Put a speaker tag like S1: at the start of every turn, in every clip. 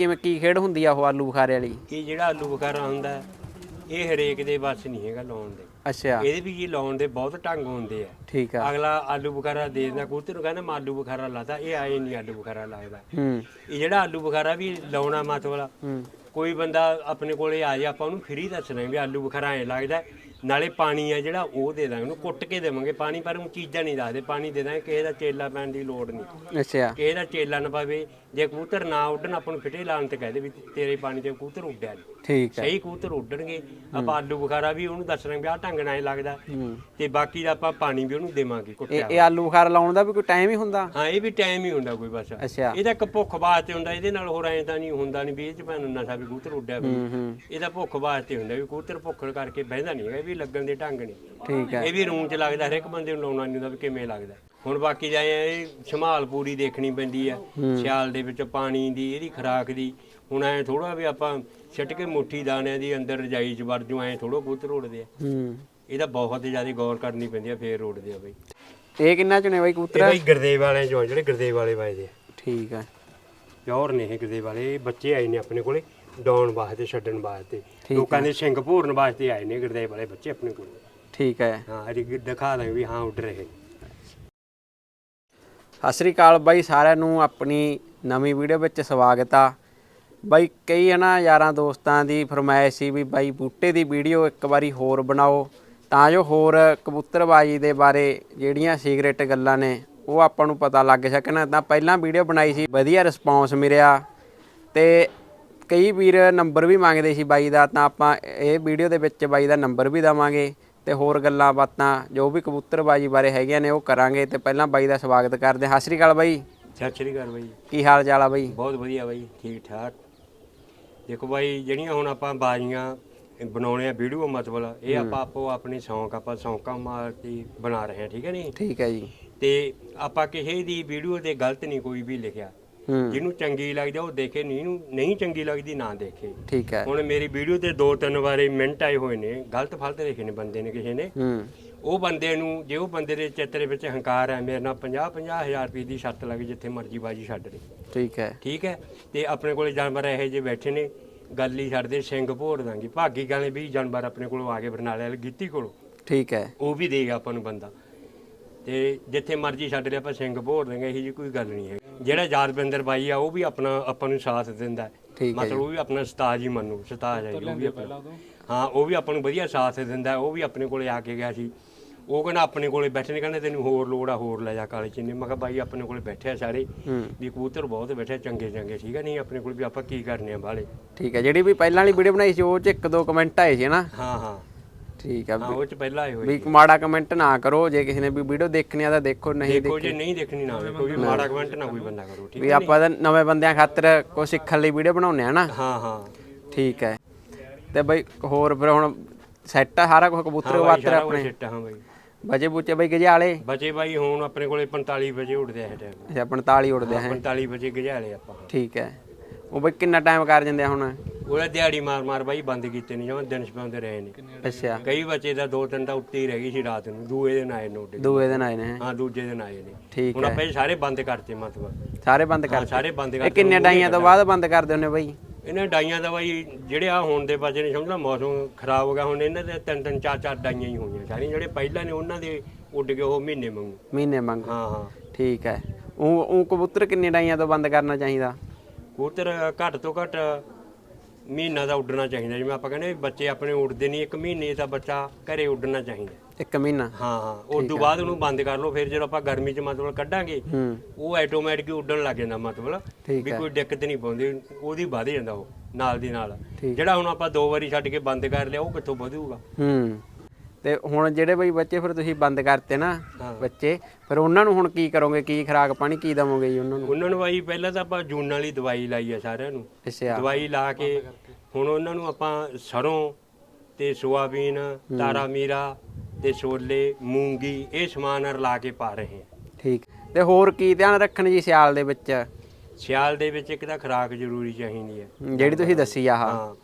S1: ਕਿਵੇਂ ਕੀ ਖੇਡ ਹੁੰਦੀ ਆ ਉਹ ਆਲੂ ਬੁਖਾਰੇ ਵਾਲੀ?
S2: ਇਹ ਜਿਹੜਾ ਆਲੂ ਬੁਖਾਰਾ ਹੁੰਦਾ ਹੈ, ਇਹ ਹਰੇਕ ਦੇ ਵੱਸ ਨਹੀਂ ਹੈਗਾ ਲਾਉਣ ਦੇ।
S1: ਅੱਛਾ।
S2: ਇਹਦੇ ਵੀ ਜੀ ਲਾਉਣ ਦੇ ਬਹੁਤ ਢੰਗ ਹੁੰਦੇ ਆ।
S1: ਠੀਕ ਆ।
S2: ਅਗਲਾ ਆਲੂ ਬੁਖਾਰਾ ਦੇ ਦਿੰਦਾ ਕਬੂਤਰ ਨੂੰ ਕਹਿੰਦਾ ਮੈਂ ਆਲੂ ਬੁਖਾਰਾ ਲਾਤਾ ਇਹ ਆਏ ਨਹੀਂ ਆਲੂ ਬੁਖਾਰਾ ਲੱਗਦਾ
S1: ਹੂੰ।
S2: ਇਹ ਜਿਹੜਾ ਆਲੂ ਬੁਖਾਰਾ ਵੀ ਲਾਉਣਾ ਮਤਲਬ
S1: ਹੂੰ।
S2: ਕੋਈ ਬੰਦਾ ਆਪਣੇ ਕੋਲੇ ਆ ਜਾ ਆਪਾਂ ਉਹਨੂੰ ਫ੍ਰੀ ਦੱਸਣਾ ਵੀ ਆਲੂ ਬੁਖਾਰਾ ਐ ਲੱਗਦਾ ਨਾਲੇ ਪਾਣੀ ਆ ਜਿਹੜਾ ਉਹ ਦੇ ਦਾਂਗੇ। ਉਹਨੂੰ ਕੁੱਟ ਕੇ ਦੇਵਾਂਗੇ ਪਾਣੀ ਪਰ ਉਹ ਚੀਜ਼ਾਂ ਨਹੀਂ ਦੱਸਦੇ। ਪਾਣੀ ਦੇ ਦਾਂਗੇ ਕਿਸੇ ਦਾ ਚੇਲਾ ਪੈਣ ਦੀ ਲੋੜ ਨਹੀਂ।
S1: ਅੱਛਾ।
S2: ਕਿਸੇ ਦਾ ਚੇਲਾ ਨਾ ਪਵੇ ਜੇ ਕਬੂਤਰ ਨਾ ਉੱਡਣ ਆਪਾਂ ਨੂੰ ਫਿੱਟੇ ਲਾਉਣ ਤੇ ਕਹਦੇ ਵੀ ਤੇਰੇ ਪਾਣੀ ਤੇ ਕਬੂਤਰ ਉੱਡਿਆ ਨਹੀਂ
S1: ਠੀਕ ਆ।
S2: ਸਹੀ ਕਬੂਤਰ ਉੱਡਣਗੇ। ਆਪਾਂ ਆਲੂ ਬੁਖਾਰਾ ਵੀ ਉਹਨੂੰ ਦੱਸਣਾ ਵੀ ਆਹ ਢੰਗ ਨਾਲ ਇਹ ਲੱਗਦਾ।
S1: ਹੂੰ।
S2: ਤੇ ਬਾਕੀ ਦਾ ਆਪਾਂ ਪਾਣੀ ਵੀ ਉਹਨੂੰ ਦੇਵਾਂਗੇ
S1: ਇਹ
S2: ਕੁੱਟਿਆ
S1: ਇਹ ਆਲੂ ਬੁਖਾਰਾ ਲਾਉਣ ਦਾ ਵੀ ਕੋਈ ਟਾਈਮ ਹੀ ਹੁੰਦਾ?
S2: ਹਾਂ ਇਹ ਵੀ ਟਾਈਮ ਹੀ ਹੁੰਦਾ ਕੋਈ ਬਸ।
S1: ਅੱਛਾ।
S2: ਇਹਦਾ ਇੱਕ ਭੁੱਖ ਵਾਸਤੇ ਹੁੰਦਾ ਇਹਦੇ ਨਾਲ ਹੋਰ ਐਂ ਤਾਂ ਨਹੀਂ ਹੁੰਦਾ ਨਹੀਂ ਵੀ ਇਹ ਚ ਭਾਵੇਂ ਨਸ਼ਾ ਵੀ ਕਬੂਤਰ ਉੱਡਿਆ ਵੀ।
S1: ਹੂੰ ਹੂੰ।
S2: ਇਹਦਾ ਭੁੱਖ ਵਾਸਤੇ ਹੁੰਦਾ ਵੀ ਕਬੂਤਰ ਭੁੱਖ ਕਰਕੇ ਬਹਿੰਦਾ ਨਹੀਂ ਹੈਗਾ ਇਹ ਵੀ ਲੱਗਣ ਦੇ ਢੰਗ ਨਹੀਂ
S1: ਠੀਕ ਆ
S2: ਇਹ ਵੀ ਰੂੰ ਚ ਲੱਗਦਾ ਹਰ ਇੱਕ ਬੰਦੇ ਨੂੰ ਲਾਉਣਾ ਨਹੀਂ ਹੁੰਦਾ ਵੀ ਕਿਵੇਂ ਲੱਗਦਾ। ਹੁਣ ਬਾਕੀ ਜਾਏ ਇਹ ਸੰਭਾਲ ਪੂਰੀ ਦੇਖਣੀ ਪੈਂਦੀ ਆ ਸਿਆਲ ਦੇ ਵਿੱਚ ਪਾਣੀ ਦੀ ਇਹਦੀ ਖੁਰਾਕ ਦੀ। ਹੁਣ ਐ ਥੋੜਾ ਵੀ ਆਪਾਂ ਛੱਟ ਕੇ ਮੁੱਠੀ ਦਾਣਿਆਂ ਦੀ ਅੰਦਰ ਰਜਾਈ ਚ ਵੜ ਜੂ ਐ ਥੋੜਾ ਕਬੂਤਰ ਉੱਡਦੇ ਆ।
S1: ਹੂੰ।
S2: ਇਹਦਾ ਬਹੁਤ ਜ਼ਿਆਦਾ ਗੌਰ ਕਰਨੀ ਪੈਂਦੀ ਆ ਫੇਰ ਉੱਡਦੇ ਆ ਬਈ।
S1: ਇਹ ਕਿੰਨਾ ਚੁਣੇ ਬਾਈ
S2: ਇਹ
S1: ਕਬੂਤਰ
S2: ਬਈ ਗਰਦੇਵ ਵਾਲੇ ਜੋ ਜਿਹੜੇ ਗਰਦੇਵ ਵਾਲੇ ਵਾਜਦੇ ਆ।
S1: ਠੀਕ ਆ
S2: ਪਿਓਰ ਨੇ ਇਹ ਗਰਦੇਵ ਵਾਲੇ ਇਹ ਬੱਚੇ ਆਏ ਨੇ ਆਪਣੇ ਕੋਲੇ। ਡਾਉਣ ਵਾਸਤੇ ਛੱਡਣ ਵਾਸਤੇ। ਲੋਕਾਂ ਦੇ ਸਿੰਘ ਭੋਰਨ ਵਾਸਤੇ ਆਏ ਨੇ ਗਰਦੇਵ ਵਾਲੇ ਬੱਚੇ ਆਪਣੇ ਕੋਲੇ।
S1: ਠੀਕ ਹੈ।
S2: ਹਾਂ ਅਰੀ ਦਿਖਾ ਦਾਂਗੇ ਵੀ ਹਾਂ ਉੱਡ ਰਹੇ।
S1: ਸਤਿ ਸ੍ਰੀ ਅਕਾਲ ਬਾਈ ਸਾਰਿਆਂ ਨੂੰ ਆਪਣੀ ਨਵੀਂ ਵੀਡੀਓ ਵਿੱਚ ਸਵਾਗਤ ਆ। ਬਾਈ ਕਈ ਹੈ ਨਾ ਯਾਰਾਂ ਦੋਸਤਾਂ ਦੀ ਫਰਮਾਇਸ਼ ਸੀ ਵੀ ਬਾਈ ਬੂਟੇ ਦੀ ਵੀਡੀਓ ਇੱਕ ਵਾਰੀ ਹੋਰ ਬਣਾਓ। ਤਾਂ ਜੋ ਹੋਰ ਕਬੂਤਰਬਾਜੀ ਦੇ ਬਾਰੇ ਜਿਹੜੀਆਂ ਸੀਕ੍ਰੇਟ ਗੱਲਾਂ ਨੇ ਉਹ ਆਪਾਂ ਨੂੰ ਪਤਾ ਲੱਗ ਸਕਣ। ਤਾਂ ਪਹਿਲਾਂ ਵੀਡੀਓ ਬਣਾਈ ਸੀ ਵਧੀਆ ਰਿਸਪੌਂਸ ਮਿਲਿਆ। ਤੇ ਕਈ ਵੀਰ ਨੰਬਰ ਵੀ ਮੰਗਦੇ ਸੀ ਬਾਈ ਦਾ ਤਾਂ ਆਪਾਂ ਇਹ ਵੀਡੀਓ ਦੇ ਵਿੱਚ ਬਾਈ ਦਾ ਨੰਬਰ ਵੀ ਦਵਾਂਗੇ ਤੇ ਹੋਰ ਗੱਲਾਂ ਬਾਤਾਂ ਜੋ ਵੀ ਕਬੂਤਰਬਾਜੀ ਬਾਰੇ ਹੈਗੀਆਂ ਨੇ ਉਹ ਕਰਾਂਗੇ ਤੇ ਪਹਿਲਾਂ ਬਾਈ ਦਾ ਸਵਾਗਤ ਕਰਦੇ ਹਾਂ। ਸਤਿ ਸ਼੍ਰੀ ਅਕਾਲ ਬਾਈ।
S2: ਸਤਿ ਸ਼੍ਰੀ ਅਕਾਲ ਬਾਈ।
S1: ਕੀ ਹਾਲ ਚਾਲ ਆ ਬਾਈ?
S2: ਬਹੁਤ ਵਧੀਆ ਬਾਈ ਠੀਕ ਠਾਕ। ਦੇਖੋ ਬਾਈ ਜਿਹੜੀਆਂ ਹੁਣ ਆਪਾਂ ਬਾਜੀਆਂ ਬਣਾਉਣੇ ਆ ਵੀਡੀਓ ਮਤਲਬ ਇਹ ਆਪਾਂ ਆਪੋ ਆਪਣੀ ਸ਼ੌਂਕ ਆਪਾਂ ਸ਼ੌਂਕਾਂ ਮਾਰ ਕੇ ਬਣਾ ਰਹੇ ਹਾਂ ਠੀਕ ਹੈ ਨਹੀਂ
S1: ਠੀਕ ਹੈ ਜੀ।
S2: ਤੇ ਆਪਾਂ ਕਿਸੇ ਦੀ ਵੀਡੀਓ ਤੇ ਗਲਤ ਨਹੀਂ ਕੋਈ ਵੀ ਲਿਖਿਆ। ਜਿਹਨੂੰ ਚੰਗੀ ਲੱਗਦੀ ਆ ਉਹ ਦੇਖੇ ਨਹੀਂ ਨੂੰ ਨਹੀਂ ਚੰਗੀ ਲੱਗਦੀ ਨਾ ਦੇਖੇ।
S1: ਠੀਕ ਹੈ।
S2: ਹੁਣ ਮੇਰੀ ਵੀਡੀਓ ਤੇ ਦੋ ਤਿੰਨ ਵਾਰੀ ਮਿੰਟ ਆਏ ਹੋਏ ਨੇ ਗਲਤ ਫਲਤ ਲਿਖੇ ਨੇ ਬੰਦੇ ਨੇ ਕਿਸੇ ਨੇ।
S1: ਹੂੰ।
S2: ਉਹ ਬੰਦੇ ਨੂੰ ਜੇ ਉਹ ਬੰਦੇ ਦੇ ਚਿੱਤਰੇ ਵਿੱਚ ਹੰਕਾਰ ਹੈ ਮੇਰੇ ਨਾਲ 50 50 ਹਜ਼ਾਰ ਰੁਪਏ ਦੀ ਸ਼ਰਤ ਲੱਗ ਜਿੱਥੇ ਮਰਜ਼ੀ ਬਾਜੀ ਛੱਡ ਦੇ।
S1: ਠੀਕ ਹੈ।
S2: ਠੀਕ ਹੈ? ਤੇ ਆਪਣੇ ਕੋਲੇ ਜਾਨਵਰ ਇਹੋ ਜਿਹੇ ਬੈਠੇ ਨੇ ਗੱਲ ਹੀ ਛੱਡਦੇ ਸਿੰਘ ਭੋੜ ਦਾਂਗੇ। ਭਾਗੀ ਗਾਲੇ ਵੀ ਜਾਨਵਰ ਆਪਣੇ ਕੋਲੋਂ ਆ ਕੇ ਬਰਨਾਲੇ ਵਾਲੇ ਗਿੱਤੀ ਕੋਲੋਂ।
S1: ਠੀਕ ਹੈ।
S2: ਉਹ ਵੀ ਦੇਗਾ ਆਪਾਂ ਨੂੰ ਬੰਦਾ। ਤੇ ਜਿੱਥੇ ਮਰਜ਼ੀ ਛੱਡ ਲਿਆ ਆਪਾਂ ਸਿੰਘ ਭੋੜ ਦਾਂਗੇ ਇਹੋ ਜਿਹੀ ਕੋਈ ਗੱਲ ਨਹੀਂ ਹੈ ਜਿਹੜਾ ਯਾਦਵਿੰਦਰ ਬਾਈ ਆ ਉਹ ਵੀ ਆਪਣਾ ਆਪਾਂ ਨੂੰ ਸਾਥ ਦਿੰਦਾ ਹੈ।
S1: ਠੀਕ ਹੈ
S2: ਮਤਲਬ ਉਹ ਵੀ ਆਪਣਾ ਉਸਤਾਦ ਹੀ ਮੰਨੂ ਉਸਤਾਦ ਹੈ ਜੀ, ਉਹ ਵੀ ਆਪਣਾ। ਹਾਂ ਉਹ ਵੀ ਆਪਾਂ ਨੂੰ ਵਧੀਆ ਸਾਥ ਦਿੰਦਾ ਹੈ। ਉਹ ਵੀ ਆਪਣੇ ਕੋਲੇ ਆ ਕੇ ਗਿਆ ਸੀ। ਉਹ ਕਹਿੰਦਾ ਆਪਣੇ ਕੋਲੇ ਬੈਠੇ ਨੇ ਕਹਿੰਦੇ ਤੈਨੂੰ ਹੋਰ ਲੋੜ ਆ ਹੋਰ ਲੈ ਜਾ ਕਾਲੇ ਚੀਨੀ। ਮੈਂ ਕਿਹਾ ਬਾਈ ਆਪਣੇ ਕੋਲੇ ਬੈਠੇ ਆ ਸਾਰੇ। ਵੀ ਕਬੂਤਰ ਬਹੁਤ ਬੈਠੇ ਆ, ਚੰਗੇ ਚੰਗੇ। ਠੀਕ ਹੈ ਨਹੀਂ ਆਪਣੇ ਕੋਲ ਵੀ ਆਪਾਂ ਕੀ ਕਰਨੇ ਆ ਬਾਲੇ
S1: ਠੀਕ ਹੈ ਜਿਹੜੀ ਵੀ ਪਹਿਲਾਂ ਵਾਲੀ ਵੀਡੀਓ ਬਣਾਈ ਸੀ ਉਹ ਚ ਇੱਕ ਦੋ ਕਮੈਂਟ ਆਏ ਸੀ ਨਾ?
S2: ਹਾਂ ਹਾਂ।
S1: ਠੀਕ ਹੈ
S2: ਹਾਂ ਉਹ ਚ ਪਹਿਲਾਂ ਆਏ ਹੋਏ
S1: ਵੀ ਮਾੜਾ ਕਮੈਂਟ ਨਾ ਕਰੋ ਜੇ ਕਿਸੇ ਨੇ ਵੀ ਵੀਡੀਓ ਦੇਖਣੀ ਆ ਤਾਂ ਦੇਖੋ ਨਹੀਂ
S2: ਦੇਖੋ ਜੇ ਨਹੀਂ ਦੇਖਣੀ ਨਾ ਦੇਖੋ ਵੀ ਮਾੜਾ ਕਮੈਂਟ ਨਾ ਕੋਈ ਬੰਦਾ ਕਰੋ ਠੀਕ
S1: ਵੀ ਆਪਾਂ ਤਾਂ ਨਵੇਂ ਬੰਦਿਆਂ ਖਾਤਰ ਕੁਝ ਸਿੱਖਣ ਲਈ ਵੀਡੀਓ ਬਣਾਉਂਦੇ ਆ ਨਾ।
S2: ਹਾਂ ਹਾਂ।
S1: ਠੀਕ ਹੈ। ਤੇ ਬਈ ਹੋਰ ਫਿਰ ਹੁਣ ਸੈੱਟ ਆ ਸਾਰਾ ਕੁਝ ਕਬੂਤਰ ਕਬਾਤਰ ਆਪਣੇ।
S2: ਸਿੱਟ ਹਾਂ ਬਾਈ।
S1: ਬਜੇ ਬੁੱਚੇ ਬਈ ਗਜਾਲੇ
S2: ਬਚੇ ਬਾਈ ਹੁਣ ਆਪਣੇ ਕੋਲੇ 45 ਵਜੇ ਉੱਠਦੇ ਆ ਇਹ ਟਾਈਮ
S1: ਅੱਛਾ 45 ਉੜਦੇ ਆ
S2: 45 ਵਜੇ ਗਜਾਲੇ ਆਪਾਂ।
S1: ਠੀਕ ਹੈ। ਉਹ ਬਈ ਕਿੰਨਾ ਟਾਈਮ ਕਰ ਜਾਂਦੇ ਆ ਹੁਣ?
S2: ਉਹਦਾ ਦਿਹਾੜੀ ਮਾਰ ਮਾਰ ਬਾਈ ਬੰਦ ਕੀਤੇ ਨਹੀਂ ਜਮਾਂ ਦਿਨ ਛਪਾਉਂਦੇ ਰਹੇ ਨੇ।
S1: ਅੱਛਾ।
S2: ਕਈ ਬੱਚੇ ਦਾ ਦੋ ਤਿੰਨ ਤਾਂ ਉੱਤੇ ਹੀ ਰਹਿ ਗਈ ਸੀ ਰਾਤ ਨੂੰ ਦੂਏ ਦਿਨ ਆਏ ਨੋਟ
S1: ਦੂਏ ਦਿਨ ਆਏ ਨੇ। ਹੈਂ।
S2: ਦੂਜੇ ਦਿਨ ਆਏ ਨੇ।
S1: ਠੀਕ
S2: ਹੁਣ
S1: ਹੈ।
S2: ਆਪਾਂ ਇਹ ਸਾਰੇ ਬੰਦ ਕਰਤੇ ਮਤਲਬ।
S1: ਸਾਰੇ ਬੰਦ
S2: ਹਾਂ
S1: ਕਰ
S2: ਸਾਰੇ ਬੰਦ
S1: ਇਹ
S2: ਕਰਤੇ
S1: ਕਿੰਨੇ ਡਾਈਆਂ ਤੋਂ ਬਾਅਦ ਬੰਦ ਕਰਦੇ ਹੁੰਦੇ ਬਈ?
S2: ਇਹਨਾਂ ਡਾਈਆਂ ਦਾ ਬਾਈ ਜਿਹੜੇ ਆ ਹੁਣ ਦੇ ਬੱਚੇ ਨੇ ਸਮਝਦਾ ਮੌਸਮ ਖਰਾਬ ਹੋ ਗਿਆ ਹੁਣ ਇਹਨਾਂ ਦੇ ਤਿੰਨ ਤਿੰਨ ਚਾਰ ਚਾਰ ਡਾਈਆਂ ਹੀ ਹੋਈਆਂ ਸਾਰੀਆਂ ਜਿਹੜੇ ਪਹਿਲਾਂ ਨੇ ਉਹਨਾਂ ਦੇ ਉੱਡ ਗਏ ਉਹ ਮਹੀਨੇ ਮੰਗੂ
S1: ਮਹੀਨੇ ਮੰਗ
S2: ਹਾਂ ਹਾਂ।
S1: ਠੀਕ ਹੈ। ਉਹ ਉਹ ਕਬੂਤਰ ਕਿੰਨੇ ਡਾਈਆਂ ਤੋਂ ਬੰਦ ਕਰਨਾ ਚਾਹੀਦਾ?
S2: ਕਬੂਤਰ ਘੱਟ ਤੋਂ ਘੱਟ ਮਹੀਨਾ ਦਾ ਉੱਡਣਾ ਚਾਹੀਦਾ ਜਿਵੇਂ ਆਪਾਂ ਕਹਿੰਦੇ ਵੀ ਬੱਚੇ ਆਪਣੇ ਉੱਡਦੇ ਨਹੀਂ ਇੱਕ ਮਹੀਨੇ ਦਾ ਬੱਚਾ ਘਰੇ ਉੱਡਣਾ ਚਾਹੀਦਾ।
S1: ਇੱਕ ਮਹੀਨਾ?
S2: ਹਾਂ ਹਾਂ ਉਸ ਤੋਂ ਬਾਅਦ ਉਹਨੂੰ ਬੰਦ ਕਰ ਲਓ ਫਿਰ ਜਦੋਂ ਆਪਾਂ ਗਰਮੀ 'ਚ ਮਤਲਬ ਕੱਢਾਂਗੇ
S1: ਹੂੰ।
S2: ਉਹ ਆਟੋਮੈਟਿਕ ਉੱਡਣ ਲੱਗ ਜਾਂਦਾ ਮਤਲਬ
S1: ਠੀਕ
S2: ਵੀ ਕੋਈ ਦਿੱਕਤ ਨਹੀਂ ਪਾਉਂਦੀ ਉਹਦੀ ਵਧ ਜਾਂਦਾ ਉਹ ਨਾਲ ਦੀ ਨਾਲ।
S1: ਠੀਕ।
S2: ਜਿਹੜਾ ਹੁਣ ਆਪਾਂ ਦੋ ਵਾਰੀ ਛੱਡ ਕੇ ਬੰਦ ਕਰ ਲਿਆ ਉਹ ਕਿੱਥੋਂ ਵਧੂਗਾ?
S1: ਹੂੰ। ਤੇ ਹੁਣ ਜਿਹੜੇ ਬਈ ਬੱਚੇ ਫਿਰ ਤੁਸੀਂ ਬੰਦ ਕਰਤੇ ਨਾ। ਬੱਚੇ ਫਿਰ ਉਹਨਾਂ ਨੂੰ ਹੁਣ ਕੀ ਕਰੋਗੇ? ਕੀ ਖਰਾਕ ਪਾਣੀ ਕੀ ਦਵੋਗੇ ਜੀ ਉਹਨਾਂ ਨੂੰ?
S2: ਉਹਨਾਂ ਨੂੰ ਬਾਈ ਪਹਿਲਾਂ ਤਾਂ ਆਪਾਂ ਜੂਨ ਵਾਲੀ ਦਵਾਈ ਲਾਈ ਆ ਸਾਰਿਆਂ ਨੂੰ।
S1: ਅੱਛਾ।
S2: ਦਵਾਈ ਲਾ ਕੇ ਹੁਣ ਉਹਨਾਂ ਨੂੰ ਆਪਾਂ ਸਰੋਂ ਤੇ ਸੋਆਬੀਨ ਤਾਰਾ ਮੀਰਾ ਤੇ ਛੋਲੇ ਮੂੰਗੀ ਇਹ ਸਮਾਨ ਰਲਾ ਕੇ ਪਾ ਰਹੇ ਹਾਂ
S1: ਠੀਕ। ਤੇ ਹੋਰ ਕੀ ਧਿਆਨ ਰੱਖਣ ਜੀ ਸਿਆਲ ਦੇ ਵਿੱਚ?
S2: ਸਿਆਲ ਦੇ ਵਿੱਚ ਇੱਕ ਤਾਂ ਖੁਰਾਕ ਜ਼ਰੂਰੀ ਚਾਹੀਦੀ ਹੈ।
S1: ਜਿਹੜੀ ਤੁਸੀਂ ਦੱਸੀ ਆਹ।
S2: ਹਾਂ।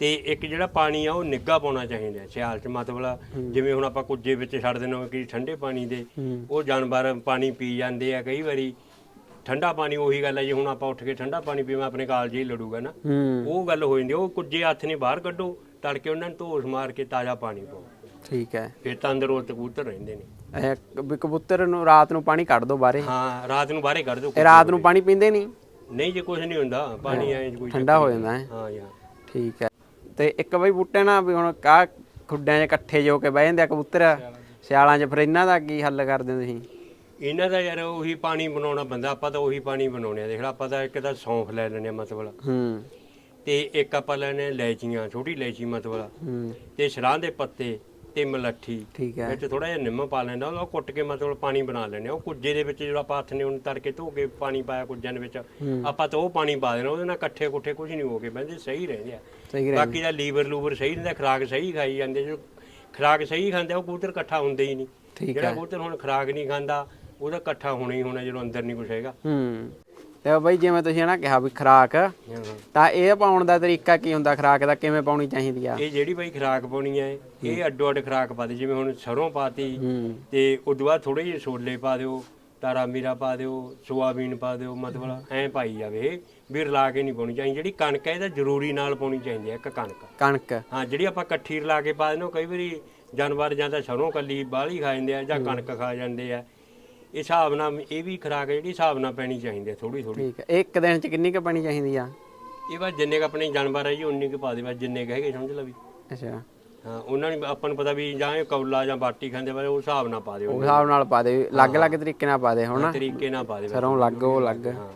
S2: ਤੇ ਇੱਕ ਜਿਹੜਾ ਪਾਣੀ ਆ ਉਹ ਨਿੱਘਾ ਪਾਉਣਾ ਚਾਹੀਦਾ ਹੈ ਸਿਆਲ ਚ ਮਤਲਬ ਜਿਵੇਂ ਹੁਣ ਆਪਾਂ ਕੁੱਜੇ ਵਿੱਚ ਛੱਡ ਦਿੰਦੇ ਹਾਂ ਕਿ ਠੰਡੇ ਪਾਣੀ ਦੇ ਉਹ ਜਾਨਵਰ ਪਾਣੀ ਪੀ ਜਾਂਦੇ ਆ ਕਈ ਵਾਰੀ। ਠੰਡਾ ਪਾਣੀ ਉਹੀ ਗੱਲ ਹੈ ਜੀ ਹੁਣ ਆਪਾਂ ਉੱਠ ਕੇ ਠੰਡਾ ਪਾਣੀ ਪੀਵਾਂ ਆਪਣੇ ਕਾਲਜ ਹੀ ਲੜੂਗਾ ਨਾ। ਉਹ ਗੱਲ ਹੋ ਜਾਂਦੀ ਉਹ ਕੁੱਜੇ ਹੱਥ ਨੇ ਬਾਹਰ ਕੱਢੋ ਤੜਕੇ ਉਹਨਾਂ ਨੂੰ ਧੋਸ ਮਾਰ ਕੇ ਤਾਜ਼ਾ ਪਾਣੀ ਪਾਓ।
S1: ਠੀਕ ਹੈ।
S2: ਫਿਰ ਤੰਦਰੁਸਤ ਕਬੂਤਰ ਰਹਿੰਦੇ ਨੇ।
S1: ਇਹ ਕਬੂਤਰ ਨੂੰ ਰਾਤ ਨੂੰ ਪਾਣੀ ਕੱਢ ਦੋ ਬਾਹਰੇ।
S2: ਹਾਂ ਰਾਤ ਨੂੰ ਬਾਹਰੇ ਕੱਢ
S1: ਇਹ ਰਾਤ ਨੂੰ ਪਾਣੀ ਪੀਂਦੇ ਨਹੀਂ?
S2: ਨਹੀਂ ਜੇ ਕੁਝ ਨਹੀਂ ਹੁੰਦਾ ਪਾਣੀ ਐ ਕੋਈ
S1: ਠੰਡਾ ਹੋ ਜਾਂਦਾ ਹੈ।
S2: ਹਾਂ ਯਾਰ
S1: ਠੀਕ ਹੈ। ਤੇ ਇੱਕ ਬਈ ਬੂਟੇ ਨਾ ਵੀ ਹੁਣ ਕਾ ਖੁੱਡਿਆਂ 'ਚ ਇਕੱਠੇ ਜੋ ਕੇ ਬਹਿ ਜਾਂਦੇ ਆ ਕਬੂਤਰ ਸਿਆਲਾਂ 'ਚ ਫਿਰ ਇਹਨਾਂ ਦਾ ਕੀ ਹੱਲ ਕਰਦੇ ਹੋ ਤੁਸੀਂ?
S2: ਇਹਨਾਂ ਦਾ ਯਾਰ ਉਹੀ ਪਾਣੀ ਬਣਾਉਣਾ ਬੰਦਾ ਆਪਾਂ ਤਾਂ ਉਹੀ ਪਾਣੀ ਬਣਾਉਣੇ ਆ ਦੇਖ ਲਾ ਆਪਾਂ ਤਾਂ ਇੱਕ ਤਾਂ ਸੌਂਫ ਲੈ ਲੈਣੇ ਆ ਮਤਲਬ।
S1: ਹੂੰ।
S2: ਤੇ ਇੱਕ ਆਪਾਂ ਲੈਣੇ ਲੈਚੀਆਂ ਛੋਟੀ ਲੈਚੀ ਮਤਲਬ।
S1: ਹੂੰ।
S2: ਤੇ ਸ਼ਰਾਂ ਦੇ ਪੱਤੇ। ਤੇ ਮਲੱਠੀ
S1: ਠੀਕ ਹੈ।
S2: ਵਿੱਚ ਥੋੜਾ ਜਿਹਾ ਨਿੰਮ ਪਾ ਲੈਂਦਾ ਉਹ ਕੁੱਟ ਕੇ ਮਤਲਬ ਪਾਣੀ ਬਣਾ ਲੈਂਦੇ ਆ। ਉਹ ਕੁੱਜੇ ਦੇ ਵਿੱਚ ਜਿਹੜਾ ਆਪਾਂ ਹੱਥ ਨੇ ਉਹਨੂੰ ਤਰ ਕੇ ਧੋ ਕੇ ਪਾਣੀ ਪਾਇਆ ਕੁੱਜਿਆਂ ਦੇ ਵਿੱਚ। ਆਪਾਂ ਤਾਂ ਉਹ ਪਾਣੀ ਪਾ ਦੇਣਾ ਉਹਦੇ ਨਾਲ ਇਕੱਠੇ ਕੁੱਠੇ ਕੁਝ ਨਹੀਂ ਹੋ ਕੇ ਬੰਦੇ ਸਹੀ ਰਹਿੰਦੇ ਆ।
S1: ਸਹੀ ਰਹਿ
S2: ਬਾਕੀ ਦਾ ਲੀਵਰ ਲੂਵਰ ਸਹੀ ਰਹਿੰਦਾ ਖਰਾਕ ਸਹੀ ਖਾਈ ਜਾਂਦੇ ਜੋ ਖਰਾਕ ਸਹੀ ਖਾਂਦੇ ਉਹ ਕਬੂਤਰ ਇਕੱਠਾ ਹੁੰਦੇ ਹੀ ਨਹੀਂ। ਜਿਹੜਾ
S1: ਹੈ।
S2: ਕਬੂਤਰ ਹੁਣ ਖਰਾਕ ਨਹੀਂ ਖਾਂਦਾ ਉਹਦਾ ਇਕੱਠਾ ਹੋਣਾ ਹੀ ਹੋਣਾ ਜਦੋਂ ਅੰਦਰ ਨਹੀਂ ਕੁਛ ਹੈਗਾ।
S1: ਹੂੰ। ਤੇ ਬਈ ਜਿਵੇਂ ਤੁਸੀਂ ਨਾ ਕਿਹਾ ਵੀ ਖਰਾਕ। ਤਾਂ ਇਹ ਪਾਉਣ ਦਾ ਤਰੀਕਾ ਕੀ ਹੁੰਦਾ ਖਰਾਕ ਦਾ? ਕਿਵੇਂ ਪਾਉਣੀ ਚਾਹੀਦੀ ਆ?
S2: ਇਹ ਜਿਹੜੀ ਬਾਈ ਖਰਾਕ ਪਾਉਣੀ ਹੈ ਇਹ ਅੱਡੋ ਅੱਡ ਖਰਾਕ ਪਾ ਦੇ ਜਿਵੇਂ ਹੁਣ ਸਰੋਂ ਪਾਤੀ ਤੇ ਉਦੋਂ ਬਾਅਦ ਥੋੜੇ ਜਿਹੇ ਛੋਲੇ ਪਾ ਦਿਓ ਤਾਰਾ ਮੀਰਾ ਪਾ ਦਿਓ ਸੋਆਬੀਨ ਪਾ ਦਿਓ ਮਤਲਬ ਐਂ ਪਾਈ ਜਾਵੇ ਵੀ ਰਲਾ ਕੇ ਨਹੀਂ ਪਾਉਣੀ ਚਾਹੀਦੀ। ਜਿਹੜੀ ਕਣਕ ਹੈ ਇਹਦਾ ਜ਼ਰੂਰੀ ਨਾਲ ਪਾਉਣੀ ਚਾਹੀਦੀ ਹੈ ਇੱਕ ਕਣਕ।
S1: ਕਣਕ।
S2: ਹਾਂ ਜਿਹੜੀ ਆਪਾਂ ਇਕੱਠੀ ਰਲਾ ਕੇ ਪਾ ਦਿੰਦੇ ਹਾਂ, ਕਈ ਵਾਰੀ ਜਾਨਵਰ ਜਾਂ ਤਾਂ ਸਰੋਂ ਕੱਲੀ ਬਾਹਲੀ ਖਾ ਜਾਂਦੇ ਆ ਜਾਂ ਕਣਕ ਖਾ ਜਾਂਦੇ ਆ। ਇਹ ਹਿਸਾਬ ਨਾਲ ਇਹ ਵੀ ਖਰਾਕ ਜਿਹੜੀ ਹਿਸਾਬ ਨਾਲ ਪੈਣੀ ਚਾਹੀਦੀ ਹੈ ਥੋੜੀ ਥੋੜੀ
S1: ਠੀਕ ਹੈ ਇੱਕ ਦਿਨ 'ਚ ਕਿੰਨੀ ਕੁ ਪਾਣੀ ਚਾਹੀਦੀ ਆ?
S2: ਇਹ ਬਸ ਜਿੰਨੇ ਕ ਆਪਣੇ ਜਾਨਵਰ ਹੈ ਜੀ ਉਨੀ ਕੁ ਪਾ ਦੇ ਬਸ ਜਿੰਨੇ ਕੁ ਹੈਗੇ ਸਮਝ ਲਾ ਵੀ।
S1: ਅੱਛਾ।
S2: ਹਾਂ ਉਹਨਾਂ ਨੇ ਆਪਾਂ ਨੂੰ ਪਤਾ ਵੀ ਜਾਂ ਇਹ ਕੌਲਾ ਜਾਂ ਬਾਟੀ ਖਾਂਦੇ ਵਾ ਉਹ ਹਿਸਾਬ ਨਾਲ ਪਾ ਦਿਓ।
S1: ਉਹ ਹਿਸਾਬ ਨਾਲ ਪਾ ਦੇ ਅਲੱਗ-ਅਲੱਗ ਤਰੀਕੇ ਨਾਲ ਪਾ ਦੇ ਹੁਣ
S2: ਤਰੀਕੇ ਨਾਲ ਪਾ ਦੇ ਬਸ।
S1: ਸਰੋਂ ਲੱਗ ਉਹ ਲੱਗ
S2: ਹਾਂ।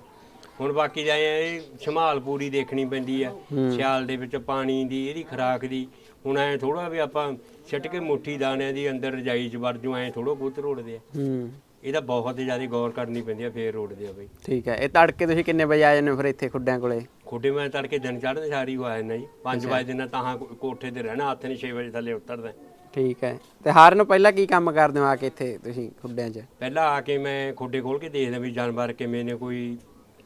S2: ਹੁਣ ਬਾਕੀ ਜਾਏ ਇਹ ਸੰਭਾਲ ਪੂਰੀ ਦੇਖਣੀ ਪੈਂਦੀ ਆ ਸਿਆਲ ਦੇ ਵਿੱਚ ਪਾਣੀ ਦੀ ਇਹਦੀ ਖੁਰਾਕ ਦੀ। ਹੁਣ ਐ ਥੋੜਾ ਵੀ ਆਪਾਂ ਛਿੱਟ ਕੇ ਮੁੱਠੀ ਦਾਣਿਆਂ ਦੀ ਅੰਦਰ ਰਜਾਈ ਚ ਵੜ ਜੂ ਐ ਥੋੜਾ ਕਬੂਤਰ ਉੱਡਦੇ ਆ।
S1: ਹੂੰ।
S2: ਇਹਦਾ ਬਹੁਤ ਜ਼ਿਆਦਾ ਗੌਰ ਕਰਨੀ ਪੈਂਦੀ ਆ ਫੇਰ ਉੱਡਦੇ ਆ ਬਈ।
S1: ਠੀਕ ਹੈ ਇਹ ਤੜਕੇ ਤੁਸੀਂ ਕਿੰਨੇ ਵਜੇ ਆ ਜਾਂਦੇ ਹੋ ਫਿਰ ਇੱਥੇ ਖੁੱਡਿਆਂ ਕੋਲੇ?
S2: ਖੋਡੇ ਮੈਂ ਤੜਕੇ ਦਿਨ ਚੜ੍ਹਦੇ ਸਾਰੀ ਹੋ ਆਇਆ ਜੀ। 5 ਵਜੇ ਦਿਨ ਤਾਂ ਕੋਠੇ ਤੇ ਰਹਿਣਾ ਹੱਥ ਨੇ 6 ਵਜੇ ਥੱਲੇ ਉਤਰਦਾ।
S1: ਠੀਕ ਹੈ ਤੇ ਹਾਰਨ ਨੂੰ ਪਹਿਲਾਂ ਕੀ ਕੰਮ ਕਰਦੇ ਹੋ ਆ ਕੇ ਇੱਥੇ ਤੁਸੀਂ ਖੁੱਡਿਆਂ 'ਚ?
S2: ਪਹਿਲਾਂ ਆ ਕੇ ਮੈਂ ਖੋਡੇ ਖੋਲ ਕੇ ਦੇਖਦਾ ਵੀ ਜਾਨਵਰ ਕਿਵੇਂ ਨੇ ਕੋਈ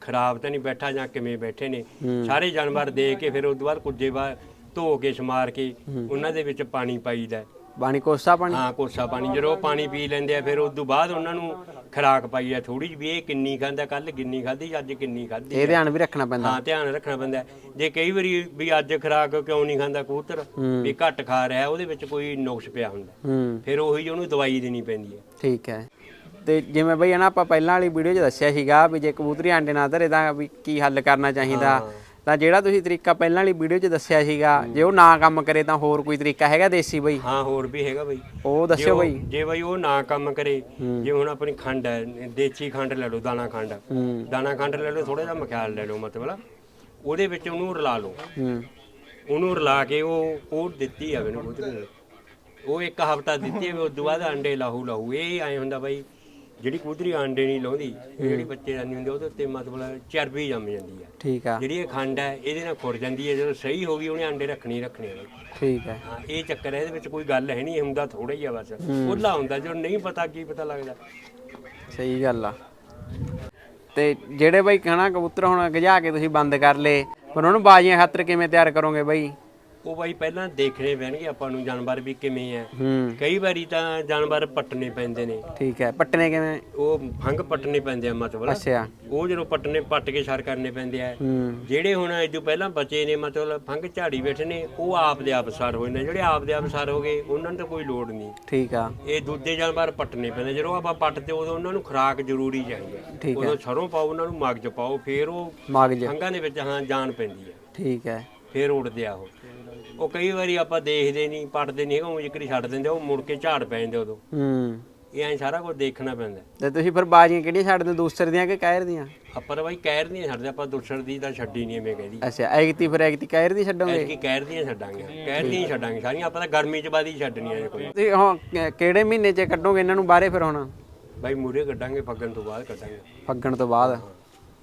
S2: ਖਰਾਬ ਤਾਂ ਨਹੀਂ ਬੈਠਾ ਜਾਂ ਕਿਵੇਂ ਬੈਠੇ ਨੇ। ਸਾਰੇ ਜਾਨਵਰ ਦੇਖ ਕੇ ਫਿਰ ਉਸ ਤੋਂ ਬਾਅਦ ਕੁੱਜੇ ਬਾਅਦ ਧੋ ਕੇ ਸਮਾਰ ਕੇ ਉਹਨਾਂ ਦੇ ਵਿੱਚ ਪਾਣੀ ਪਾਈਦਾ।
S1: ਬਾਣੀ ਕੋਸਾ ਪਾਣੀ?
S2: ਹਾਂ ਕੋਸਾ ਪਾਣੀ। ਜਦੋਂ ਉਹ ਪਾਣੀ ਪੀ ਲੈਂਦੇ ਆ ਫਿਰ ਉਸ ਤੋਂ ਬਾਅਦ ਉਹਨਾਂ ਨੂੰ ਖਰਾਕ ਪਾਈ ਆ ਥੋੜੀ ਜਿਹੀ ਵੀ ਇਹ ਕਿੰਨੀ ਖਾਂਦਾ ਕੱਲ ਕਿੰਨੀ ਖਾਧੀ ਅੱਜ ਕਿੰਨੀ ਖਾਧੀ
S1: ਇਹ ਧਿਆਨ ਵੀ ਰੱਖਣਾ ਪੈਂਦਾ।
S2: ਹਾਂ ਧਿਆਨ ਰੱਖਣਾ ਪੈਂਦਾ। ਜੇ ਕਈ ਵਾਰੀ ਵੀ ਅੱਜ ਖਰਾਕ ਕਿਉਂ ਨਹੀਂ ਖਾਂਦਾ ਕਬੂਤਰ ਵੀ ਘੱਟ ਖਾ ਰਿਹਾ ਉਹਦੇ ਵਿੱਚ ਕੋਈ ਨੁਕਸ ਪਿਆ ਹੁੰਦਾ। ਫਿਰ ਉਹੀ ਉਹਨੂੰ ਦਵਾਈ ਦੇਣੀ ਪੈਂਦੀ ਹੈ
S1: ਠੀਕ ਹੈ। ਤੇ ਜਿਵੇਂ ਬਈ ਨਾ ਆਪਾਂ ਪਹਿਲਾਂ ਵਾਲੀ ਵੀਡੀਓ 'ਚ ਦੱਸਿਆ ਸੀਗਾ ਵੀ ਜੇ ਕਬੂਤਰੀ ਆਂਡੇ ਨਾ ਧਰੇ ਤਾਂ ਵੀ ਕੀ ਹੱਲ ਕਰਨਾ ਚਾਹੀਦਾ? ਤਾਂ ਜਿਹੜਾ ਤੁਸੀਂ ਤਰੀਕਾ ਪਹਿਲਾਂ ਵਾਲੀ ਵੀਡੀਓ 'ਚ ਦੱਸਿਆ ਸੀਗਾ ਜੇ ਉਹ ਨਾ ਕੰਮ ਕਰੇ ਤਾਂ ਹੋਰ ਕੋਈ ਤਰੀਕਾ ਹੈਗਾ ਦੇਸੀ ਬਈ?
S2: ਹਾਂ ਹੋਰ ਵੀ ਹੈਗਾ ਬਈ।
S1: ਉਹ ਦੱਸਿਓ
S2: ਉਹ-
S1: ਬਈ।
S2: ਜੇ ਬਈ ਉਹ ਨਾ ਕੰਮ ਕਰੇ ਜੇ ਹੁਣ ਆਪਣੀ ਖੰਡ ਹੈ ਦੇਚੀ ਖੰਡ ਲੈ ਲਓ ਦਾਣਾ ਖੰਡ। ਦਾਣਾ ਖੰਡ ਲੈ ਲਓ ਥੋੜਾ ਜਿਹਾ ਮਖਿਆਲ ਲੈ ਲਓ ਮਤਲਬ। ਉਹਦੇ ਵਿੱਚ ਉਹਨੂੰ ਰਲਾ ਲਓ। ਉਹਨੂੰ ਰਲਾ ਕੇ ਉਹ ਉਹ ਦਿੱਤੀ ਆ ਮੈਨੂੰ ਉਹ ਇੱਕ ਹਫਤਾ ਦਿੱਤੀ ਉਸ ਤੋਂ ਬਾਅਦ ਅੰਡੇ ਲਾਹੂ ਲਾਹੂ ਇਹ ਐ ਹੁੰਦਾ ਬਾਈ ਜਿਹੜੀ ਕਬੂਤਰੀ ਅੰਡੇ ਨਹੀਂ ਲਾਉਂਦੀ ਜਿਹੜੀ ਬੱਚੇ ਨਹੀਂ ਹੁੰਦੇ ਉਹਦੇ ਉੱਤੇ ਮਤਲਬ ਚਰਬੀ ਜੰਮ ਜਾਂਦੀ ਆ।
S1: ਠੀਕ ਆ।
S2: ਜਿਹੜੀ ਇਹ ਖੰਡ ਹੈ ਇਹਦੇ ਨਾਲ ਖੁਰ ਜਾਂਦੀ ਹੈ ਜਦੋਂ ਸਹੀ ਹੋ ਗਈ ਉਹਨੇ ਅੰਡੇ ਰੱਖਣੀ ਹੀ ਰੱਖਣੇ ਆ।
S1: ਠੀਕ ਹਾਂ
S2: ਇਹ ਚੱਕਰ ਹੈ ਇਹਦੇ ਵਿੱਚ ਕੋਈ ਗੱਲ ਹੈ ਨਹੀਂ ਇਹ ਹੁੰਦਾ ਥੋੜਾ ਹੀ ਆ ਬਸ। ਉਹਲਾ ਹੁੰਦਾ ਜੋ ਨਹੀਂ ਪਤਾ ਕੀ ਪਤਾ ਲੱਗਦਾ।
S1: ਸਹੀ ਗੱਲ ਆ। ਤੇ ਜਿਹੜੇ ਬਈ ਕਹਣਾ ਕਬੂਤਰ ਹੁਣ ਗਜਾ ਕੇ ਤੁਸੀਂ ਬੰਦ ਕਰ ਲੇ ਪਰ ਉਹਨੂੰ ਬਾਜੀਆਂ ਖਾਤਰ ਕਿਵੇਂ ਤਿਆਰ ਕਰੋਗੇ ਬਈ?
S2: ਉਹ ਬਾਈ ਪਹਿਲਾਂ ਦੇਖਣੇ ਪੈਣਗੇ ਆਪਾਂ ਨੂੰ ਜਾਨਵਰ ਵੀ ਕਿਵੇਂ ਹੈ
S1: ਹੂੰ।
S2: ਕਈ ਵਾਰੀ ਤਾਂ ਜਾਨਵਰ ਪੱਟਣੇ ਪੈਂਦੇ ਨੇ।
S1: ਠੀਕ ਹੈ ਪੱਟਨੇ ਕਿਵੇਂ?
S2: ਉਹ ਫੰਗ ਪੱਟਣੇ ਪੈਂਦੇ ਆ ਮਤਲਬ।
S1: ਅੱਛਾ।
S2: ਉਹ ਜਦੋਂ ਪੱਟਣੇ ਪੱਟ ਕੇ ਛਰ ਕਰਨੇ ਪੈਂਦੇ ਆ।
S1: ਹੂੰ।
S2: ਜਿਹੜੇ ਹੁਣ ਇਦੋਂ ਪਹਿਲਾਂ ਬਚੇ ਨੇ ਮਤਲਬ ਫੰਗ ਝਾੜੀ ਬੈਠੇ ਨੇ ਉਹ ਆਪ ਦੇ ਆਪ ਸਰ ਹੋਏ ਨੇ। ਜਿਹੜੇ ਆਪ ਦੇ ਆਪ ਸਰ ਹੋ ਗਏ ਉਹਨਾਂ ਨੂੰ ਤਾਂ ਕੋਈ ਲੋੜ ਨਹੀਂ।
S1: ਠੀਕ ਆ।
S2: ਇਹ ਦੂਜੇ ਜਾਨਵਰ ਪੱਟਣੇ ਪੈਂਦੇ। ਜਦੋਂ ਆਪਾਂ ਪੱਟਦੇ ਉਦੋਂ ਉਹਨਾਂ ਨੂੰ ਖੁਰਾਕ ਜ਼ਰੂਰੀ ਚਾਹੀਦੀ ਹੈ
S1: ਠੀਕ ਹੈ
S2: ਉਦੋਂ ਸਰੋਂ ਪਾਓ ਉਹਨਾਂ ਨੂੰ ਮਗਜ ਪਾਓ ਫੇਰ ਉਹ
S1: ਮਗਜ
S2: ਫੰਗਾਂ ਦੇ ਵਿੱਚ ਹਾਂ ਜਾਨ ਪੈਂਦੀ ਹੈ
S1: ਠੀਕ ਹੈ।
S2: ਫੇਰ ਉੱਡਦੇ ਆ ਉਹ। ਉਹ ਕਈ ਵਾਰੀ ਆਪਾਂ ਦੇਖਦੇ ਨਹੀਂ ਪੜਦੇ ਨਹੀਂ ਉਹ ਜਿਕਰੀ ਛੱਡ ਦਿੰਦੇ ਉਹ ਮੁੜ ਕੇ ਝਾੜ ਪੈ ਜਾਂਦੇ ਉਦੋਂ।
S1: ਹੂੰ।
S2: ਇਹ ਐਂ ਸਾਰਾ ਕੁਝ ਦੇਖਣਾ ਪੈਂਦਾ।
S1: ਤੇ ਤੁਸੀਂ ਫਿਰ ਬਾਜੀਆਂ ਕਿਹੜੀਆਂ ਛੱਡਦੇ ਹੋ ਦੂਸਰ ਦੀਆਂ ਕਿ ਕਾਇਰ ਦੀਆਂ?
S2: ਆਪਾਂ ਤਾਂ ਬਾਈ ਕਹਿਰ ਦੀਆਂ ਛੱਡਦੇ ਆਪਾਂ ਦੁਸਰ ਦੀ ਤਾਂ ਛੱਡੀ ਨਹੀਂ ਐਵੇਂ ਕਹਿੰਦੀ
S1: ਅੱਛਾ ਐਗਤੀ ਫਿਰ ਐਗਤੀ ਕਾਇਰ ਦੀ ਛੱਡੋਗੇ?
S2: ਐਤਕੀ ਕਹਿਰ ਦੀਆਂ ਛੱਡਾਂਗੇ ਕਹਿਰ ਦੀਆਂ ਹੀ ਛੱਡਾਂਗੇ ਸਾਰੀਆਂ ਆਪਾਂ ਤਾਂ ਗਰਮੀ ਚ ਬਾਅਦ ਹੀ ਛੱਡਣੀਆਂ ਨੇ ਕੋਈ।
S1: ਤੇ ਹੁਣ ਕਿ- ਕਿਹੜੇ ਮਹੀਨੇ 'ਚ ਕੱਢੋਗੇ ਇਹਨਾਂ ਨੂੰ ਬਾਹਰੇ ਫਿਰ ਹੁਣ?
S2: ਬਾਈ ਮੂਰੇ ਕੱਢਾਂਗੇ ਫੱਗਣ ਤੋਂ ਬਾਅਦ ਕੱਢਾਂਗੇ।
S1: ਫੱਗਣ ਤੋਂ ਬਾਅਦ?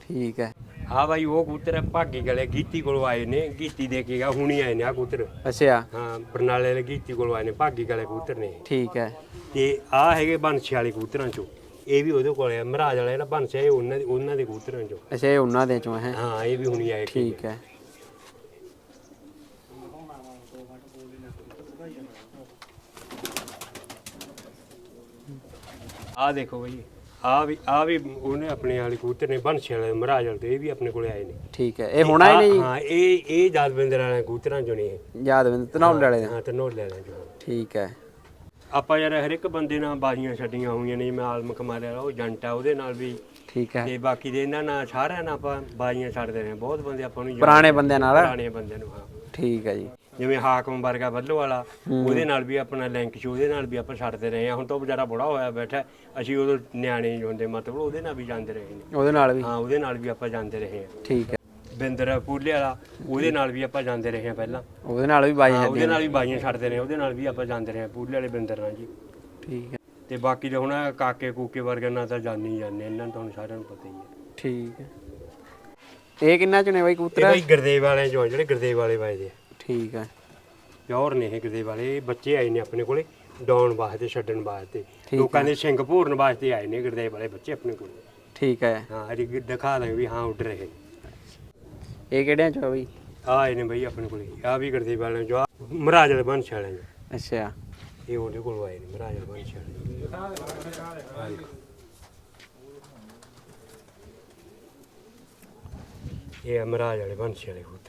S1: ਠੀਕ ਹੈ।
S2: ਹਾਂ ਬਾਈ ਉਹ ਕਬੂਤਰ ਹੈ ਭਾਗੀ ਗਲੇ ਗੀਤੀ ਕੋਲੋਂ ਆਏ ਨੇ ਗੀਤੀ ਦੇ ਕੇ ਗਿਆ ਹੁਣੀ ਆਏ ਨੇ ਆ ਕਬੂਤਰ।
S1: ਅੱਛਾ।
S2: ਹਾਂ ਬਰਨਾਲੇ ਵਾਲੇ ਗੀਤੀ ਕੋਲੋਂ ਆਏ ਨੇ ਭਾਗੀ ਗਲੇ ਕਬੂਤਰ ਨੇ।
S1: ਠੀਕ ਹੈ।
S2: ਤੇ ਆ ਹੈਗੇ ਬੰਸ਼ੇ ਵਾਲੇ ਕਬੂਤਰਾਂ ਚੋਂ। ਇਹ ਵੀ ਉਹਦੇ ਕੋਲ ਆ ਮਹਾਰਾਜ ਵਾਲੇ ਨਾ ਬੰਸ਼ੇ ਇਹ ਉਹਨਾਂ ਦੇ ਉਹਨਾਂ ਦੇ ਕਬੂਤਰਾਂ ਚੋਂ।
S1: ਅੱਛਾ ਇਹ ਉਹਨਾਂ ਦੇ ਚੋਂ ਹੈ।
S2: ਹਾਂ ਇਹ ਵੀ ਹੁਣੀ ਆਏ
S1: ਠੀਕ ਹੈ।
S2: ਆ ਦੇਖੋ ਬਾਈ। ਆ ਵੀ ਆ ਵੀ ਉਹਨੇ ਆਪਣੇ ਵਾਲੇ ਕਬੂਤਰ ਨੇ ਬੰਸ਼ ਵਾਲੇ ਮਹਾਰਾਜ ਵਾਲੇ ਤੇ ਇਹ ਵੀ ਆਪਣੇ ਕੋਲੇ ਆਏ ਨੇ।
S1: ਠੀਕ ਹੈ ਇਹ ਹੁਣ ਆਏ ਨੇ ਜੀ?
S2: ਹਾਂ ਇਹ ਇਹ ਜਾਦਵਿੰਦਰ ਵਾਲੇ ਕਬੂਤਰਾਂ ਚੋਂ ਨੇ ਇਹ।
S1: ਯਾਦਵਿੰਦ ਧਨੌਲੇ ਵਾਲੇ
S2: ਹਾਂ ਤੇ ਨੋਟ ਲੈ ਲੈ ਜੋ
S1: ਠੀਕ ਹੈ।
S2: ਆਪਾਂ ਯਾਰ ਹਰ ਇੱਕ ਬੰਦੇ ਨਾਲ ਬਾਜ਼ੀਆਂ ਛੱਡੀਆਂ ਹੋਈਆਂ ਨੇ ਮੈਂ ਆਲਮਕ ਮਾਰਿਆ ਉਹ ਜੰਟ ਆ ਉਹਦੇ ਨਾਲ ਵੀ।
S1: ਠੀਕ ਹੈ।
S2: ਤੇ ਬਾਕੀ ਦੇ ਇਹਨਾਂ ਨਾਲ ਸਾਰਿਆਂ ਨਾਲ ਆਪਾਂ ਬਾਜ਼ੀਆਂ ਛੱਡਦੇ ਰਹੇ ਬਹੁਤ ਬੰਦੇ ਆਪਾਂ ਨੂੰ
S1: ਪੁਰਾਣੇ ਬੰਦਿਆਂ ਨਾਲ?
S2: ਪੁਰਾਣੇ ਬੰਦਿਆਂ ਨੂੰ ਹਾਂ।
S1: ਠੀਕ ਹੈ ਜੀ।
S2: ਜਿਵੇਂ ਹਾਕਮ ਵਰਗਾ ਵੱਲੋ ਵਾਲਾ ਉਹਦੇ ਨਾਲ ਵੀ ਆਪਣਾ ਲਿੰਕ ਸੀ ਉਹਦੇ ਨਾਲ ਵੀ ਆਪਾਂ ਛੱਡਦੇ ਰਹੇ ਹਾਂ। ਹੁਣ ਤਾਂ ਉਹ ਵਿਚਾਰਾ ਬੁੜਾ ਹੋਇਆ ਬੈਠਾ ਅਸੀਂ ਉਦੋਂ ਨਿਆਣੇ ਹੀ ਹੁੰਦੇ ਮਤਲਬ ਉਹਦੇ ਨਾਲ ਵੀ ਜਾਂਦੇ ਰਹੇ ਨੇ।
S1: ਉਹਦੇ ਨਾਲ ਵੀ?
S2: ਹਾਂ ਉਹਦੇ ਨਾਲ ਵੀ ਆਪਾਂ ਜਾਂਦੇ ਰਹੇ ਹਾਂ।
S1: ਠੀਕ ਹੈ।
S2: ਬਿੰਦਰ ਪੂਲੇ ਵਾਲਾ ਉਹਦੇ ਨਾਲ ਵੀ ਆਪਾਂ ਜਾਂਦੇ ਰਹੇ ਹਾਂ ਪਹਿਲਾਂ।
S1: ਉਹਦੇ ਨਾਲ ਵੀ ਬਾਈ
S2: ਹੈ ਉਹਦੇ ਨਾਲ ਵੀ ਬਾਈਆਂ ਛੱਡਦੇ ਰਹੇ ਉਹਦੇ ਨਾਲ ਵੀ ਆਪਾਂ ਜਾਂਦੇ ਰਹੇ ਹਾਂ ਪੂਲੇ ਵਾਲੇ ਬਿੰਦਰ ਨਾਲ ਜੀ।
S1: ਠੀਕ ਹੈ।
S2: ਤੇ ਬਾਕੀ ਦੇ ਹੁਣ ਕਾਕੇ ਕੂਕੇ ਵਰਗੇ ਨਾਲ ਤਾਂ ਜਾਣੀ ਜਾਂਦੇ ਇਹਨਾਂ ਨੂੰ ਤੁਹਾਨੂੰ ਸਾਰਿਆਂ ਨੂੰ ਪਤਾ ਹੀ ਹੈ।
S1: ਠੀਕ ਹੈ। ਇਹ ਕਿੰਨਾ ਚ ਨੇ ਬਾਈ
S2: ਇਹ
S1: ਕਬੂਤਰ
S2: ਬਈ ਗੁਰਦੇਵ ਵਾਲੇ ਜੋ ਆ, ਜਿਹੜੇ ਗੁਰਦੇਵ ਵਾਲੇ ਵਾਜਦੇ ਆ।
S1: ਠੀਕ ਹੈ
S2: ਪਿਓਰ ਨੇ ਇਹ ਗੁਰਦੇਵ ਵਾਲੇ ਬੱਚੇ ਆਏ ਨੇ ਆਪਣੇ ਕੋਲੇ ਡਾਉਣ ਵਾਸਤੇ ਛੱਡਣ ਵਾਸਤੇ। ਲੋਕਾਂ ਦੇ ਸਿੰਘ ਭੋਰਨ ਵਾਸਤੇ ਆਏ ਨੇ ਗੁਰਦੇਵ ਵਾਲੇ ਬੱਚੇ ਆਪਣੇ ਕੋਲੇ।
S1: ਠੀਕ ਹੈ
S2: ਹਾਂ ਅਰੀ ਦਿਖਾ ਦਾਂਗੇ ਵੀ ਹਾਂ ਉੱਡ ਰਹੇ
S1: ਇਹ ਕਿਹੜਿਆਂ ਚ ਆ ਬਾਈ?
S2: ਆ ਆਏ ਨੇ ਬਈ ਆਪਣੇ ਕੋਲੇ। ਆ ਵੀ ਗੁਰਦੇਵ ਵਾਲੇ ਜੋ ਮਹਾਰਾਜ ਵਾਲੇ ਬੰਸ਼ ਵਾਲੇ ਨੇ।
S1: ਅੱਛਾ।
S2: ਇਹ ਉਹਦੇ ਕੋਲ ਆਏ ਨੇ ਮਹਾਰਾਜ ਵਾਲੇ ਬੰਸ਼ ਵਾਲੇ ਆਹ। ਇਹ ਆ ਮਹਾਰਾਜ ਵਾਲੇ ਬੰਸ਼ ਵਾਲੇ ਕਬੂਤਰ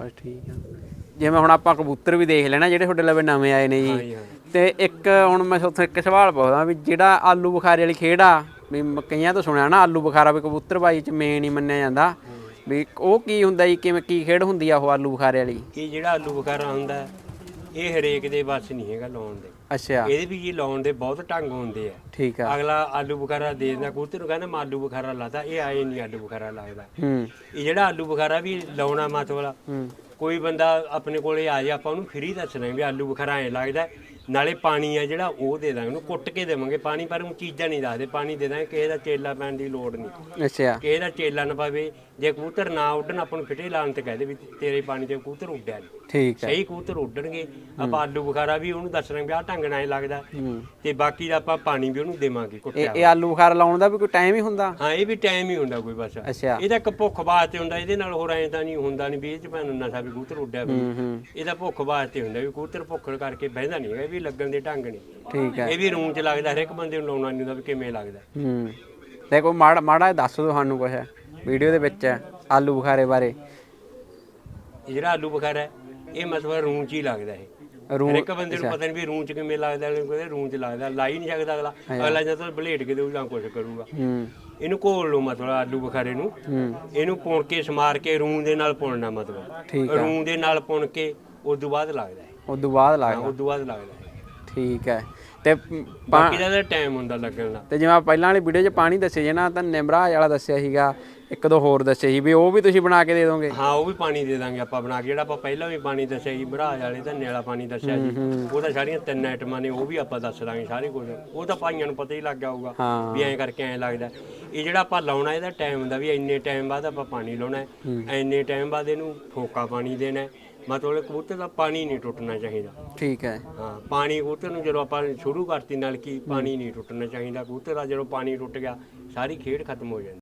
S1: ਬਸ ਠੀਕ ਆ। ਜਿਵੇਂ ਹੁਣ ਆਪਾਂ ਕਬੂਤਰ ਵੀ ਦੇਖ ਲੈਣਾ ਜਿਹੜੇ ਤੁਹਾਡੇ ਲਵੇ ਨਵੇਂ ਆਏ ਨੇ ਜੀ। ਤੇ ਇੱਕ ਹੁਣ ਮੈਂ ਉੱਥੇ ਇੱਕ ਸਵਾਲ ਪੁੱਛਦਾ ਵੀ ਜਿਹੜਾ ਆਲੂ ਬੁਖਾਰੇ ਵਾਲੀ ਖੇਡ ਆ ਵੀ ਕਈਆਂ ਤੋਂ ਸੁਣਿਆ ਨਾ ਆਲੂ ਬੁਖਾਰਾ ਵੀ ਕਬੂਤਰ ਬਾਈ ਚ ਮੇਨ ਹੀ ਮੰਨਿਆ ਜਾਂਦਾ। ਵੀ ਉਹ ਕੀ ਹੁੰਦਾ ਜੀ ਕਿਵੇਂ ਕੀ ਖੇਡ ਹੁੰਦੀ ਆ ਉਹ ਆਲੂ ਬੁਖਾਰੇ ਵਾਲੀ?
S2: ਇਹ ਜਿਹੜਾ ਆਲੂ ਬੁਖਾਰਾ ਹੁੰਦਾ ਇਹ ਹਰੇਕ ਦੇ ਵੱਸ ਨਹੀਂ ਹੈਗਾ ਲਾਉਣ ਦੇ।
S1: ਅੱਛਾ।
S2: ਇਹਦੇ ਵੀ ਜੀ ਲਾਉਣ ਦੇ ਬਹੁਤ ਢੰਗ ਹੁੰਦੇ ਆ।
S1: ਠੀਕ ਆ।
S2: ਅਗਲਾ ਆਲੂ ਬੁਖਾਰਾ ਦੇ ਦਿੰਦਾ ਕਬੂਤਰ ਨੂੰ ਕਹਿੰਦਾ ਮੈਂ ਆਲੂ ਬੁਖਾਰਾ ਲਾਤਾ ਇਹ ਆਏ ਨਹੀਂ ਆਲੂ ਬੁਖਾਰਾ ਲੱਗਦਾ।
S1: ਹੂੰ।
S2: ਇਹ ਜਿਹੜਾ ਆਲੂ ਬੁਖਾਰਾ ਵੀ ਲਾਉਣਾ ਮਤਲਬ
S1: ਹੂੰ।
S2: ਕੋਈ ਬੰਦਾ ਆਪਣੇ ਕੋਲੇ ਆ ਜਾ ਆਪਾਂ ਉਹਨੂੰ ਫ੍ਰੀ ਦੱਸਣਾ ਵੀ ਆਲੂ ਬੁਖਾਰਾ ਐ ਲੱਗਦਾ ਨਾਲੇ ਪਾਣੀ ਆ ਜਿਹੜਾ ਉਹ ਦੇ ਦਾਂਗੇ। ਉਹਨੂੰ ਕੁੱਟ ਕੇ ਦੇਵਾਂਗੇ ਪਾਣੀ ਪਰ ਉਹ ਚੀਜ਼ਾਂ ਨਹੀਂ ਦੱਸਦੇ। ਪਾਣੀ ਦੇ ਦਾਂਗੇ ਕਿਸੇ ਦਾ ਚੇਲਾ ਪੈਣ ਦੀ ਲੋੜ ਨਹੀਂ।
S1: ਅੱਛਾ।
S2: ਕਿਸੇ ਦਾ ਚੇਲਾ ਨਾ ਪਵੇ ਜੇ ਕਬੂਤਰ ਨਾ ਉੱਡਣ ਆਪਾਂ ਨੂੰ ਫਿੱਟੇ ਲਾਉਣ ਤੇ ਕਹਦੇ ਵੀ ਤੇਰੇ ਪਾਣੀ ਤੇ ਕਬੂਤਰ ਉੱਡਿਆ ਨਹੀਂ
S1: ਠੀਕ ਹੈ।
S2: ਸਹੀ ਕਬੂਤਰ ਉੱਡਣਗੇ। ਆਪਾਂ ਆਲੂ ਬੁਖਾਰਾ ਵੀ ਉਹਨੂੰ ਦੱਸਣਾ ਵੀ ਆਹ ਢੰਗ ਨਾਲ ਇਹ ਲੱਗਦਾ। ਤੇ ਬਾਕੀ ਦਾ ਆਪਾਂ ਪਾਣੀ ਵੀ ਉਹਨੂੰ ਦੇਵਾਂਗੇ
S1: ਇਹ
S2: ਕੁੱਟਿਆ
S1: ਇਹ ਆਲੂ ਬੁਖਾਰਾ ਲਾਉਣ ਦਾ ਵੀ ਕੋਈ ਟਾਈਮ ਹੀ ਹੁੰਦਾ?
S2: ਹਾਂ ਇਹ ਵੀ ਟਾਈਮ ਹੀ ਹੁੰਦਾ ਕੋਈ ਬਸ।
S1: ਅੱਛਾ।
S2: ਇਹਦਾ ਇੱਕ ਭੁੱਖ ਵਾਸਤੇ ਹੁੰਦਾ ਇਹਦੇ ਨਾਲ ਹੋਰ ਐਂ ਤਾਂ ਨਹੀਂ ਹੁੰਦਾ ਨਹੀਂ ਵੀ ਇਹ ਚ ਮੈਨੂੰ ਨਸ਼ਾ ਵੀ ਕਬੂਤਰ ਉੱਡਿਆ ਵੀ। ਇਹਦਾ ਭੁੱਖ ਵਾਸਤੇ ਹੁੰਦਾ ਵੀ ਕਬੂਤਰ ਭੁੱਖ ਕਰਕੇ ਬਹਿੰਦਾ ਨਹੀਂ ਹੈਗਾ ਇਹ ਵੀ ਲੱਗਣ ਦੇ ਢੰਗ ਨਹੀਂ
S1: ਠੀਕ ਹੈ।
S2: ਇਹ ਵੀ ਰੂਮ ਚ ਲੱਗਦਾ ਹਰ ਇੱਕ ਬੰਦੇ ਨੂੰ ਲਾਉਣਾ ਨਹੀਂ ਹੁੰਦਾ ਵੀ ਕਿਵੇਂ ਲੱਗਦਾ।
S1: ਹੂੰ। ਤੇ ਕੋਈ ਮਾੜਾ ਮਾੜਾ ਦੱਸ ਦਿਓ ਸਾਨੂੰ ਕੁਛ। ਵੀਡੀਓ ਦੇ ਵਿੱਚ ਆਲੂ ਬੁਖਾਰੇ ਬਾਰੇ।
S2: ਇਹ ਜਿਹੜਾ ਆਲੂ ਬੁਖਾਰਾ ਹੈ ਇਹ ਮਤਲਬ ਰੂਮ ਚ ਹੀ ਲੱਗਦਾ ਇਹ।
S1: ਰੂ
S2: ਹਰ ਇੱਕ ਬੰਦੇ ਨੂੰ ਪਤਾ ਨਹੀਂ ਵੀ ਰੂਮ ਚ ਕਿਵੇਂ ਲੱਗਦਾ ਅਗਲੇ ਨੂੰ ਕਹਿੰਦੇ ਰੂਮ ਚ ਲੱਗਦਾ ਲਾ ਹੀ ਨਹੀਂ ਸਕਦਾ ਅਗਲਾ। ਅਗਲਾ ਜਦੋਂ ਬਲੇਡ ਕੇ ਦੇਊ ਜਾਂ ਕੁਝ ਕਰੂਗਾ।
S1: ਹੂੰ।
S2: ਇਹਨੂੰ ਘੋਲ ਲਓ ਮਤਲਬ ਆਲੂ ਬੁਖਾਰੇ ਨੂੰ।
S1: ਹੂੰ।
S2: ਇਹਨੂੰ ਪੁਣ ਕੇ ਸਮਾਰ ਕੇ ਰੂਮ ਦੇ ਨਾਲ ਪੁਣਨਾ ਮਤਲਬ।
S1: ਠੀਕ ਹੈ।
S2: ਰੂਮ ਦੇ ਨਾਲ ਪੁਣ ਕੇ ਉਸ ਤੋਂ ਬਾਅਦ ਲੱਗਦਾ ਹੈ
S1: ਉਸ ਤੋਂ ਬਾਅਦ ਲੱਗਦਾ।
S2: ਉਸ ਤੋਂ ਬਾਅਦ ਲੱਗਦਾ। ਹੈ
S1: ਠੀਕ ਹੈ। ਤੇ ਪ-
S2: ਬਾਕੀ ਦਾ ਟਾਈਮ ਹੁੰਦਾ ਲੱਗਣ ਦਾ।
S1: ਤੇ ਜਿਵੇਂ ਪਹਿਲਾਂ ਵਾਲੀ ਵੀਡੀਓ 'ਚ ਪਾਣੀ ਦੱਸਿਆ ਜੇ ਨਾ ਤਾਂ ਨਿਮਰਾ ਵਾਲਾ ਦੱਸਿਆ ਸੀਗਾ ਇੱਕ ਦੋ ਹੋਰ ਦੱਸੇ ਸੀ ਵੀ ਉਹ ਵੀ ਤੁਸੀਂ ਬਣਾ ਕੇ ਦੇ ਦੋਗੇ।
S2: ਹਾਂ ਉਹ ਵੀ ਪਾਣੀ ਦੇ ਦਾਂਗੇ ਆਪਾਂ ਬਣਾ ਕੇ। ਜਿਹੜਾ ਆਪਾਂ ਪਹਿਲਾਂ ਵੀ ਪਾਣੀ ਦੱਸਿਆ ਸੀ ਮਹਾਰਾਜ ਵਾਲੇ ਧੰਨੇ ਵਾਲਾ ਪਾਣੀ ਦੱਸਿਆ ਸੀ। ਉਹ ਤਾਂ ਸਾਰੀਆਂ ਤਿੰਨ ਆਈਟਮਾਂ ਨੇ ਉਹ ਵੀ ਆਪਾਂ ਦੱਸ ਦਾਂਗੇ ਸਾਰੇ ਕੁਝ। ਉਹ ਤਾਂ ਭਾਈਆਂ ਨੂੰ ਪਤਾ ਹੀ ਲੱਗ ਗਿਆ ਹੋਊਗਾ
S1: ਹਾਂ।
S2: ਵੀ ਐਂ ਕਰਕੇ ਐਂ ਲੱਗਦਾ। ਇਹ ਜਿਹੜਾ ਆਪਾਂ ਲਾਉਣਾ ਇਹਦਾ ਟਾਈਮ ਹੁੰਦਾ ਵੀ ਇੰਨੇ ਟਾਈਮ ਬਾਅਦ ਆਪਾਂ ਪਾਣੀ ਲਾਉਣਾ ਹੈ। ਇੰਨੇ ਟਾਈਮ ਬਾਅਦ ਇਹਨੂੰ ਫੋਕਾ ਪਾਣੀ ਦੇਣਾ ਹੈ। ਮਤਲਬ ਕਬੂਤਰ ਦਾ ਪਾਣੀ ਨਹੀਂ ਟੁੱਟਣਾ ਚਾਹੀਦਾ।
S1: ਠੀਕ ਹੈ।
S2: ਹਾਂ ਪਾਣੀ ਕਬੂਤਰ ਨੂੰ ਜਦੋਂ ਆਪਾਂ ਸ਼ੁਰੂ ਕਰਤੀ ਨਾਲ ਕੀ ਪਾਣੀ ਨਹੀਂ ਟੁੱਟਣਾ ਚਾਹੀਦਾ। ਕਬੂਤਰ ਦਾ ਜਦੋਂ ਪਾਣੀ ਟੁੱਟ ਗਿਆ ਸਾਰੀ ਖੇਡ ਖਤਮ ਹੋ ਜਾਂਦੀ।